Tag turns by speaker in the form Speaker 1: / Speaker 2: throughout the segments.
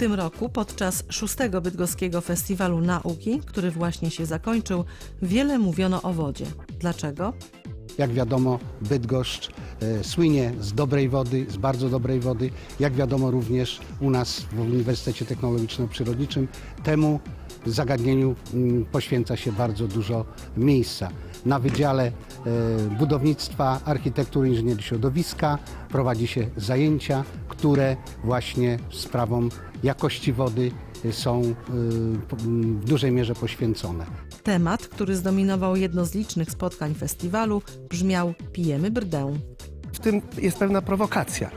Speaker 1: tym roku podczas szóstego Bydgoskiego Festiwalu Nauki, który właśnie się zakończył, wiele mówiono o wodzie. Dlaczego?
Speaker 2: Jak wiadomo, Bydgoszcz e, słynie z dobrej wody, z bardzo dobrej wody. Jak wiadomo również u nas w Uniwersytecie Technologiczno-Przyrodniczym temu zagadnieniu mm, poświęca się bardzo dużo miejsca. Na Wydziale e, Budownictwa, Architektury i Inżynierii Środowiska prowadzi się zajęcia, które właśnie sprawom jakości wody e, są e, w dużej mierze poświęcone.
Speaker 1: Temat, który zdominował jedno z licznych spotkań festiwalu, brzmiał Pijemy brdę.
Speaker 3: w tym jest pewna prowokacja.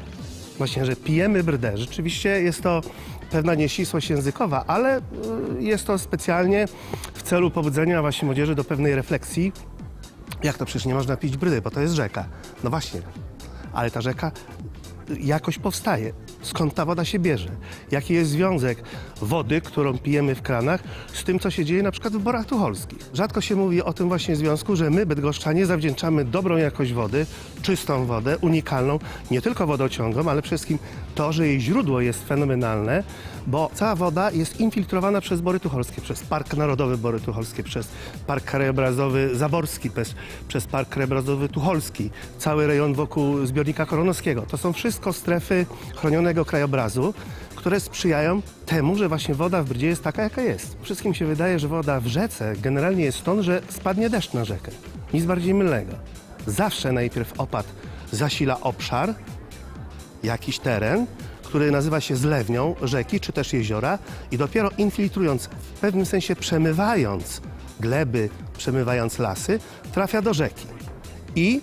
Speaker 3: Właśnie, że pijemy brdę. Rzeczywiście jest to pewna nieścisłość językowa, ale jest to specjalnie w celu pobudzenia właśnie młodzieży do pewnej refleksji. Jak to przecież nie można pić brdy, bo to jest rzeka. No właśnie, ale ta rzeka jakoś powstaje. Skąd ta woda się bierze? Jaki jest związek wody, którą pijemy w kranach, z tym, co się dzieje na przykład w Borach Tucholskich? Rzadko się mówi o tym właśnie związku, że my, bydgoszczanie, zawdzięczamy dobrą jakość wody, czystą wodę, unikalną, nie tylko wodociągom, ale przede wszystkim to, że jej źródło jest fenomenalne, bo cała woda jest infiltrowana przez Bory Tucholskie, przez Park Narodowy Bory Tucholskie, przez Park Krajobrazowy Zaborski, przez, przez Park Krajobrazowy Tucholski, cały rejon wokół zbiornika koronowskiego. To są wszystko strefy krajobrazu, które sprzyjają temu, że właśnie woda w Brydzie jest taka, jaka jest. Wszystkim się wydaje, że woda w rzece generalnie jest stąd, że spadnie deszcz na rzekę. Nic bardziej mylnego. Zawsze najpierw opad zasila obszar, jakiś teren, który nazywa się zlewnią rzeki czy też jeziora i dopiero infiltrując, w pewnym sensie przemywając gleby, przemywając lasy, trafia do rzeki. I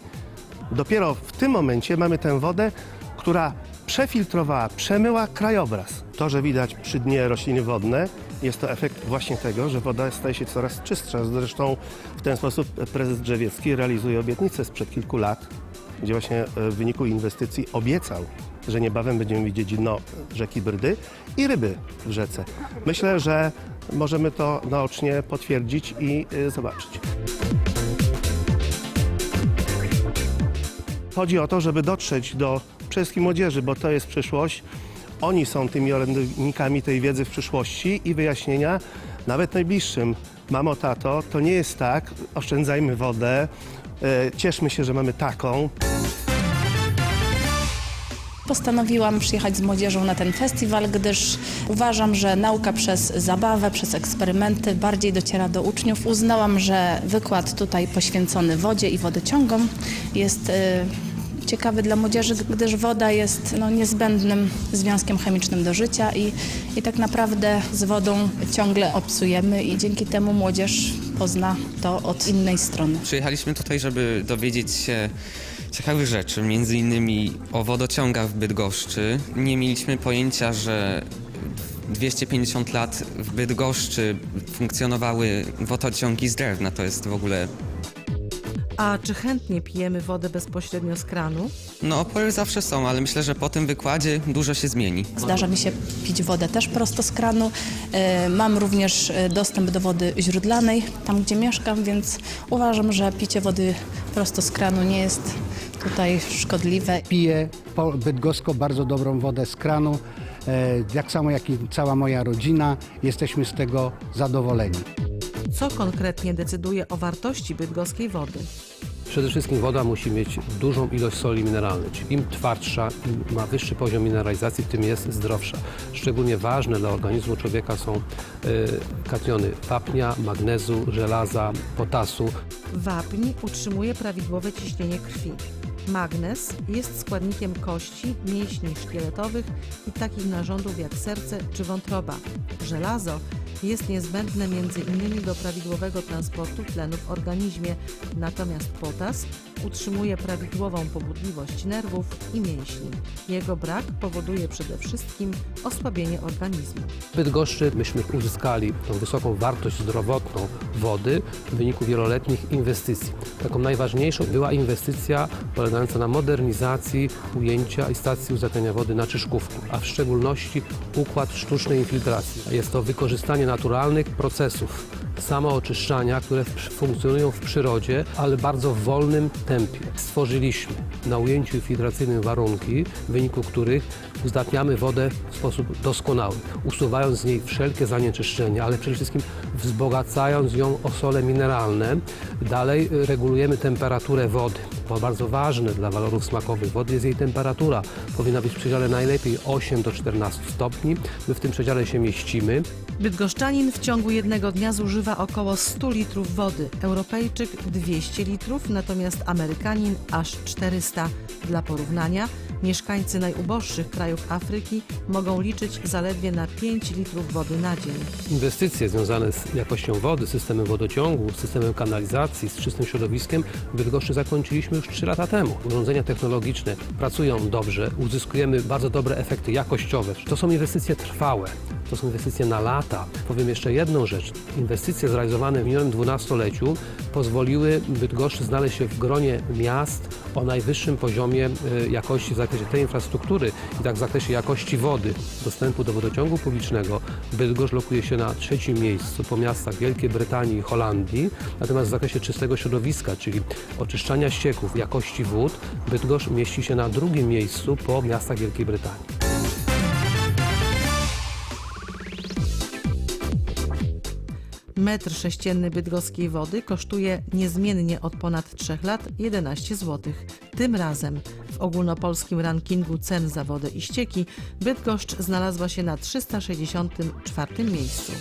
Speaker 3: dopiero w tym momencie mamy tę wodę, która przefiltrowała, przemyła krajobraz. To, że widać przy dnie rośliny wodne, jest to efekt właśnie tego, że woda staje się coraz czystsza. Zresztą w ten sposób prezes Drzewiecki realizuje obietnicę sprzed kilku lat, gdzie właśnie e, w wyniku inwestycji obiecał, że niebawem będziemy widzieć dno rzeki Brdy i ryby w rzece. Myślę, że możemy to naocznie potwierdzić i e, zobaczyć. Chodzi o to, żeby dotrzeć do przede wszystkim młodzieży, bo to jest przyszłość. Oni są tymi orędownikami tej wiedzy w przyszłości i wyjaśnienia nawet najbliższym. Mamo, tato, to nie jest tak, oszczędzajmy wodę, e, cieszmy się, że mamy taką.
Speaker 4: Postanowiłam przyjechać z młodzieżą na ten festiwal, gdyż uważam, że nauka przez zabawę, przez eksperymenty bardziej dociera do uczniów. Uznałam, że wykład tutaj poświęcony wodzie i wodociągom jest y, ciekawy dla młodzieży, gdyż woda jest no, niezbędnym związkiem chemicznym do życia i, i tak naprawdę z wodą ciągle obcujemy i dzięki temu młodzież pozna to od innej strony.
Speaker 5: Przyjechaliśmy tutaj, żeby dowiedzieć się ciekawych rzeczy, między innymi o wodociągach w Bydgoszczy. Nie mieliśmy pojęcia, że 250 lat w Bydgoszczy funkcjonowały wodociągi z drewna. To jest w ogóle,
Speaker 1: A czy chętnie pijemy wodę bezpośrednio z kranu?
Speaker 5: no opory zawsze są, ale myślę, że po tym wykładzie dużo się zmieni.
Speaker 4: Zdarza mi się pić wodę też prosto z kranu. E, Mam również e, dostęp do wody źródlanej, tam gdzie mieszkam, więc uważam, że picie wody prosto z kranu nie jest tutaj szkodliwe.
Speaker 2: piję po bydgosko bardzo dobrą wodę z kranu, e, jak samo jak i cała moja rodzina. Jesteśmy z tego zadowoleni.
Speaker 1: Co konkretnie decyduje o wartości bydgoskiej wody?
Speaker 6: Przede wszystkim woda musi mieć dużą ilość soli mineralnej, czyli im twardsza, im ma wyższy poziom mineralizacji, tym jest zdrowsza. Szczególnie ważne dla organizmu człowieka są y, kationy wapnia, magnezu, żelaza, potasu.
Speaker 1: Wapń utrzymuje prawidłowe ciśnienie krwi. Magnez jest składnikiem kości, mięśni szkieletowych i takich narządów jak serce czy wątroba. Żelazo jest niezbędne innymi do prawidłowego transportu tlenu w organizmie, natomiast potas utrzymuje prawidłową pobudliwość nerwów i mięśni. Jego brak powoduje przede wszystkim osłabienie organizmu.
Speaker 6: W Bydgoszczy myśmy uzyskali tą wysoką wartość zdrowotną wody w wyniku wieloletnich inwestycji. Taką najważniejszą była inwestycja polegająca na modernizacji ujęcia i stacji uzdatniania wody na Czyszkówku, a w szczególności układ sztucznej infiltracji. Jest to wykorzystanie naturalnych procesów samooczyszczania, które funkcjonują w przyrodzie, ale bardzo w wolnym tempie. Stworzyliśmy na ujęciu filtracyjnym warunki, w wyniku których uzdatniamy wodę w sposób doskonały, usuwając z niej wszelkie zanieczyszczenia, ale przede wszystkim wzbogacając ją o sole mineralne. Dalej y, regulujemy temperaturę wody, bo bardzo ważne dla walorów smakowych wody jest jej temperatura. Powinna być w przedziale najlepiej 8 do 14 stopni. My w tym przedziale się mieścimy.
Speaker 1: Bydgoszczanin w ciągu jednego dnia zużywa około 100 litrów wody, Europejczyk 200 litrów, natomiast Amerykanin aż 400. Dla porównania, mieszkańcy najuboższych krajów Afryki mogą liczyć zaledwie na 5 litrów wody na dzień.
Speaker 6: Inwestycje związane z jakością wody, systemem wodociągu, systemem kanalizacji, z czystym środowiskiem w Bydgoszczy zakończyliśmy już 3 lata temu. Urządzenia technologiczne pracują dobrze, uzyskujemy bardzo dobre efekty jakościowe. To są inwestycje trwałe. To są inwestycje na lata. Powiem jeszcze jedną rzecz. Inwestycje zrealizowane w minionym dwunastoleciu pozwoliły Bydgoszczy znaleźć się w gronie miast o najwyższym poziomie e, jakości w zakresie tej infrastruktury i tak w zakresie jakości wody, dostępu do wodociągu publicznego. Bydgoszcz lokuje się na trzecim miejscu po miastach Wielkiej Brytanii i Holandii, natomiast w zakresie czystego środowiska, czyli oczyszczania ścieków, jakości wód, Bydgoszcz mieści się na drugim miejscu po miastach Wielkiej Brytanii.
Speaker 1: Metr sześcienny bydgoskiej wody kosztuje niezmiennie od ponad 3 lat 11 zł. Tym razem w ogólnopolskim rankingu cen za wodę i ścieki Bydgoszcz znalazła się na 364 miejscu.